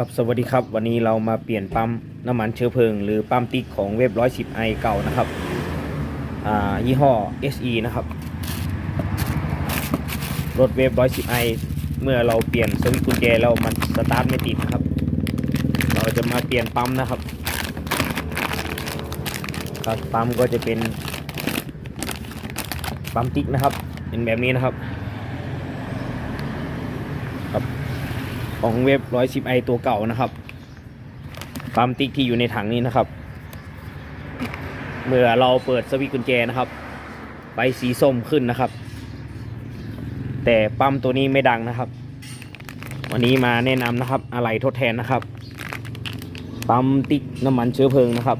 ครับสวัสดีครับวันนี้เรามาเปลี่ยนปั๊มน้ำมันเชื้อเพลิง หรือปั๊มติ๊กของเว็บ 110 i เก่านะครับอ่ายี่ห้อ SE นะครับรถเว็บ 110 i เมื่อเราเปลี่ยนสวิตช์กุญแจแล้วมันสตาร์ทไม่ติดนะครับ เราจะมาเปลี่ยนปั๊มนะครับครับปั๊มก็จะเป็นปั๊มติ๊กนะครับ เป็นแบบนี้นะครับ ของเว็บ 110i ตัวเก่านะครับปั๊มติ๊กที่อยู่ในถังนี้นะครับ เมื่อเราเปิดสวิตช์กุญแจนะครับไฟสีส้มขึ้นนะครับ แต่ปั๊มตัวนี้ไม่ดังนะครับ วันนี้มาแนะนำนะครับอะไรทดแทนนะครับปั๊มติ๊กน้ำมันเชื้อเพลิงนะครับ